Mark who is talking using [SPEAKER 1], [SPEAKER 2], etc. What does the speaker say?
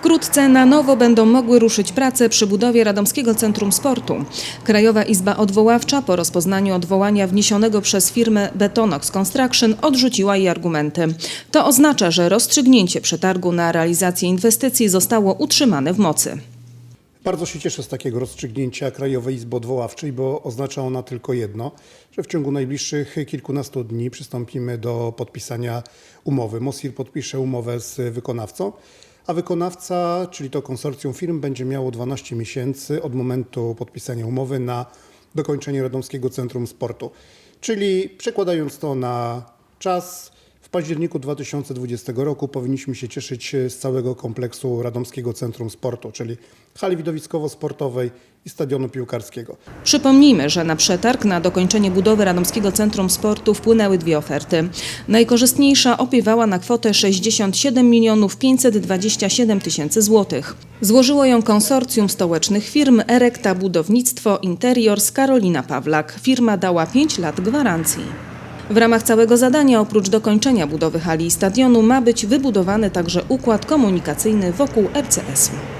[SPEAKER 1] Wkrótce na nowo będą mogły ruszyć prace przy budowie Radomskiego Centrum Sportu. Krajowa Izba Odwoławcza po rozpoznaniu odwołania wniesionego przez firmę Betonox Construction odrzuciła jej argumenty. To oznacza, że rozstrzygnięcie przetargu na realizację inwestycji zostało utrzymane w mocy.
[SPEAKER 2] Bardzo się cieszę z takiego rozstrzygnięcia Krajowej Izby Odwoławczej, bo oznacza ona tylko jedno, że w ciągu najbliższych kilkunastu dni przystąpimy do podpisania umowy. Mosir podpisze umowę z wykonawcą, a wykonawca, czyli to konsorcjum firm, będzie miało 12 miesięcy od momentu podpisania umowy na dokończenie Radomskiego Centrum Sportu. Czyli przekładając to na czas, październiku 2020 roku powinniśmy się cieszyć z całego kompleksu Radomskiego Centrum Sportu, czyli hali widowiskowo-sportowej i stadionu piłkarskiego.
[SPEAKER 1] Przypomnijmy, że na przetarg na dokończenie budowy Radomskiego Centrum Sportu wpłynęły dwie oferty. Najkorzystniejsza opiewała na kwotę 67 milionów 527 tysięcy złotych. Złożyło ją konsorcjum stołecznych firm Erekta Budownictwo Interiors Karolina Pawlak. Firma dała 5 lat gwarancji. W ramach całego zadania, oprócz dokończenia budowy hali i stadionu, ma być wybudowany także układ komunikacyjny wokół RCS-u.